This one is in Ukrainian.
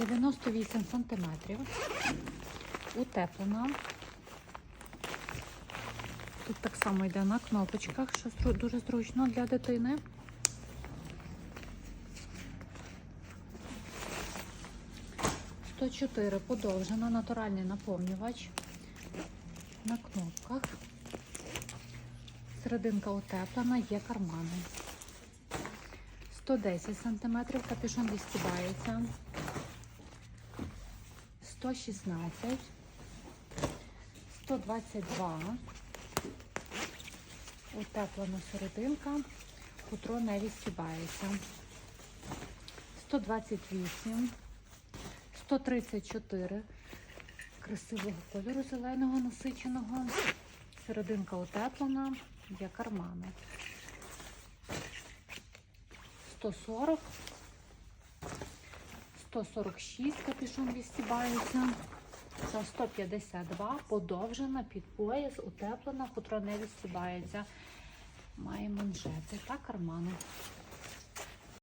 98 сантиметрів. Утеплена. Тут так само йде на кнопочках, що дуже зручно для дитини. Сто чотири подовжена, натуральний наповнювач на кнопках. Серединка утеплена, є кармани. 110 см, капюшон відстібається. 116, 122, утеплена серединка, хутро не відстібається. 128, 134, красивого кольору зеленого насиченого, серединка утеплена, є кармани. 140, 146 капюшон відстібається. За 152 подовжена під пояс, утеплена, хутро не відстібається. Має манжети та кармани.